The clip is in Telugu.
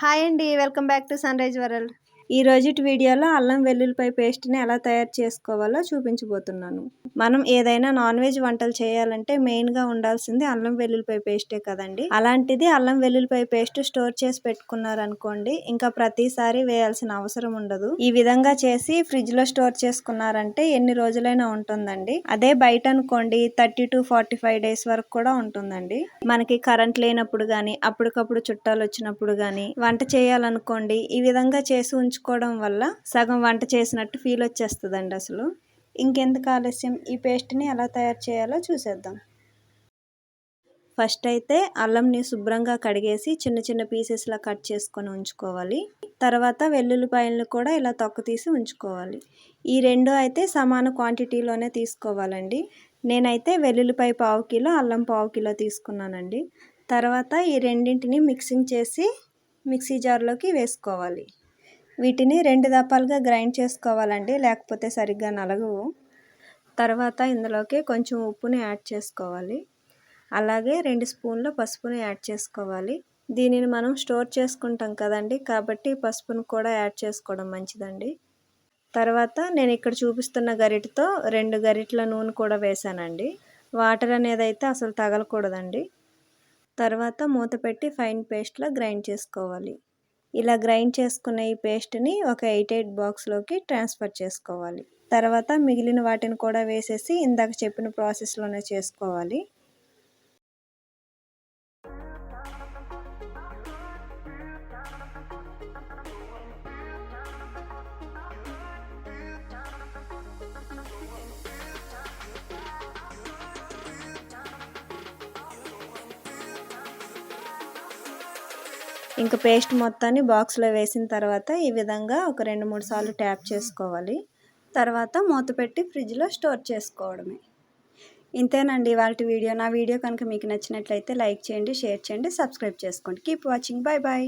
హాయ్ అండి welcome back to sunrise world ఈ రోజుటి వీడియోలో అల్లం వెల్లుల్లిపై పేస్ట్ని ఎలా తయారు చేసుకోవాలో చూపించబోతున్నాను. మనం ఏదైనా నాన్ వెజ్ వంటలు చేయాలంటే మెయిన్గా ఉండాల్సింది అల్లం వెల్లుల్లిపై పేస్టే కదండి. అలాంటిది అల్లం వెల్లుల్లిపై పేస్ట్ స్టోర్ చేసి పెట్టుకున్నారనుకోండి ఇంకా ప్రతిసారి వేయాల్సిన అవసరం ఉండదు. ఈ విధంగా చేసి ఫ్రిడ్జ్లో స్టోర్ చేసుకున్నారంటే ఎన్ని రోజులైనా ఉంటుందండి. అదే బయట అనుకోండి thirty to forty five days వరకు కూడా ఉంటుందండి. మనకి కరెంట్ లేనప్పుడు కానీ అప్పటికప్పుడు చుట్టాలు వచ్చినప్పుడు కానీ వంట చేయాలనుకోండి ఈ విధంగా చేసి ఉంచు ఉంచుకోవడం వల్ల సగం వంట చేసినట్టు ఫీల్ వచ్చేస్తుందండి అసలు. ఇంకెందుకు ఆలస్యం? ఈ పేస్ట్ని ఎలా తయారు చేయాలో చూసేద్దాం. ఫస్ట్ అయితే అల్లంని శుభ్రంగా కడిగేసి చిన్న చిన్న పీసెస్లా కట్ చేసుకొని ఉంచుకోవాలి. తర్వాత వెల్లుల్లిపాయలను కూడా ఇలా తొక్క తీసి ఉంచుకోవాలి. ఈ రెండు అయితే సమాన క్వాంటిటీలోనే తీసుకోవాలండి. నేనైతే వెల్లుల్లిపాయ పావు కిలో అల్లం పావు కిలో తీసుకున్నానండి. తర్వాత ఈ రెండింటిని మిక్సింగ్ చేసి మిక్సీ జార్లోకి వేసుకోవాలి. వీటిని రెండు దపాలుగా గ్రైండ్ చేసుకోవాలండి లేకపోతే సరిగ్గా నలగవు. తర్వాత ఇందులోకి కొంచెం ఉప్పుని యాడ్ చేసుకోవాలి. అలాగే రెండు స్పూన్ల పసుపుని యాడ్ చేసుకోవాలి. దీనిని మనం స్టోర్ చేసుకుంటాం కదండి కాబట్టి పసుపును కూడా యాడ్ చేసుకోవడం మంచిదండి. తర్వాత నేను ఇక్కడ చూపిస్తున్న గరిటతో రెండు గరిటల నూనె కూడా వేసానండి వాటర్ అనేది అయితే అసలు తగలకూడదండి. తర్వాత మూత పెట్టి ఫైన్ పేస్ట్లా గ్రైండ్ చేసుకోవాలి. ఇలా గ్రైండ్ చేసుకున్న ఈ పేస్ట్ని ఒక ఎయిట్ ఎయిట్ బాక్స్లోకి ట్రాన్స్ఫర్ చేసుకోవాలి. తర్వాత మిగిలిన వాటిని కూడా వేసేసి ఇందాక చెప్పిన ప్రాసెస్లోనే చేసుకోవాలి. ఇంకా పేస్ట్ మొత్తాన్ని బాక్స్లో వేసిన తర్వాత ఈ విధంగా ఒక రెండు మూడు సార్లు ట్యాప్ చేసుకోవాలి. తర్వాత మూత పెట్టి ఫ్రిడ్జ్లో స్టోర్ చేసుకోవడమే. ఇంతేనండి వాళ్ళ వీడియో. నా వీడియో కనుక మీకు నచ్చినట్లయితే లైక్ చేయండి షేర్ చేయండి సబ్స్క్రైబ్ చేసుకోండి. Keep watching. Bye bye